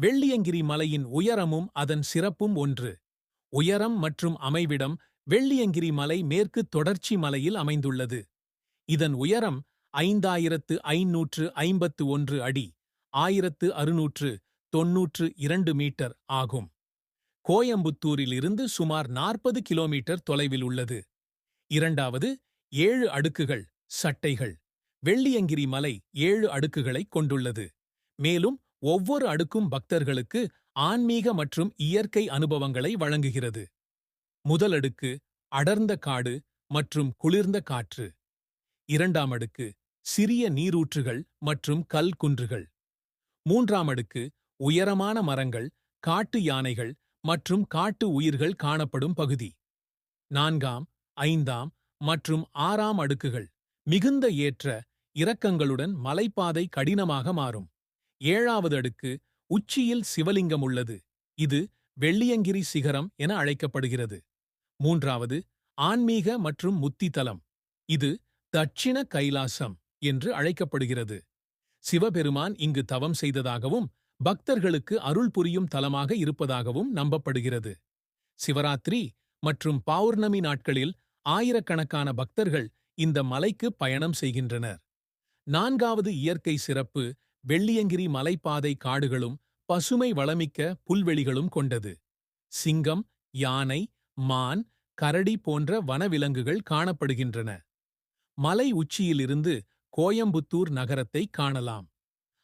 வெள்ளியங்கிரி மலையின் உயரமும் அதன் சிறப்பும் ஒன்று. உயரம் மற்றும் அமைவிடம் வெள்ளியங்கிரி மலை மேற்கு தொடர்ச்சி மலையில் அமைந்துள்ளது. இதன் உயரம் ஐந்தாயிரத்து ஐநூற்று ஐம்பத்து ஒன்று அடி ஆயிரத்து அறுநூற்று தொன்னூற்று இரண்டு மீட்டர் ஆகும். கோயம்புத்தூரிலிருந்து சுமார் நாற்பது கிலோமீட்டர் தொலைவில் உள்ளது. இரண்டாவது ஏழு அடுக்குகள் சட்டைகள். வெள்ளியங்கிரி மலை ஏழு அடுக்குகளைக் கொண்டுள்ளது. மேலும் ஒவ்வொரு அடுக்கும் பக்தர்களுக்கு ஆன்மீக மற்றும் இயற்கை அனுபவங்களை வழங்குகிறது. முதல் அடுக்கு அடர்ந்த காடு மற்றும் குளிர்ந்த காற்று. இரண்டாம் அடுக்கு சிறிய நீரூற்றுகள் மற்றும் கல் குன்றுகள். மூன்றாம் அடுக்கு உயரமான மரங்கள் காட்டு யானைகள் மற்றும் காட்டு உயிர்கள் காணப்படும் பகுதி. நான்காம் ஐந்தாம் மற்றும் ஆறாம் அடுக்குகள் மிகுந்த ஏற்ற இறக்கங்களுடன் மலைப்பாதை கடினமாக மாறும். ஏழாவது அடுக்கு உச்சியில் சிவலிங்கம் உள்ளது. இது வெள்ளியங்கிரி சிகரம் என அழைக்கப்படுகிறது. மூன்றாவது ஆன்மீக மற்றும் முத்தி தலம் இது தட்சிண கைலாசம் என்று அழைக்கப்படுகிறது. சிவபெருமான் இங்கு தவம் செய்ததாகவும் பக்தர்களுக்கு அருள் புரியும் தலமாக இருப்பதாகவும் நம்பப்படுகிறது. சிவராத்திரி மற்றும் பௌர்ணமி நாட்களில் ஆயிரக்கணக்கான பக்தர்கள் இந்த மலைக்கு பயணம் செய்கின்றனர். நான்காவது இயற்கை சிறப்பு வெள்ளியங்கிரி மலைப்பாதை காடுகளும் பசுமை வளமிக்க புல்வெளிகளும் கொண்டது. சிங்கம் யானை மான் கரடி போன்ற வனவிலங்குகள் காணப்படுகின்றன. மலை உச்சியிலிருந்து கோயம்புத்தூர் நகரத்தை காணலாம்.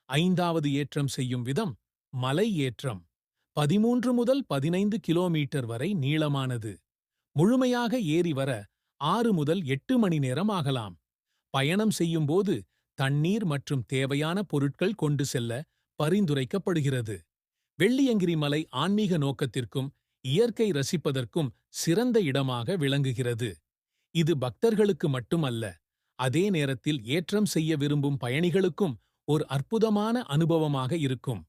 ஐந்தாவது ஏற்றம் செய்யும் விதம் மலை ஏற்றம். பதிமூன்று முதல் பதினைந்து கிலோமீட்டர் வரை நீளமானது. முழுமையாக ஏறி வர ஆறு முதல் எட்டு மணி நேரம் ஆகலாம். பயணம் செய்யும்போது தண்ணீர் மற்றும் தேவையான பொருட்கள் கொண்டு செல்ல பரிந்துரைக்கப்படுகிறது. வெள்ளியங்கிரி மலை ஆன்மீக நோக்கத்திற்கும் இயற்கை ரசிப்பதற்கும் சிறந்த இடமாக விளங்குகிறது. இது பக்தர்களுக்கு மட்டுமல்ல அதே நேரத்தில் ஏற்றம் செய்ய விரும்பும் பயணிகளுக்கும் ஒரு அற்புதமான அனுபவமாக இருக்கும்.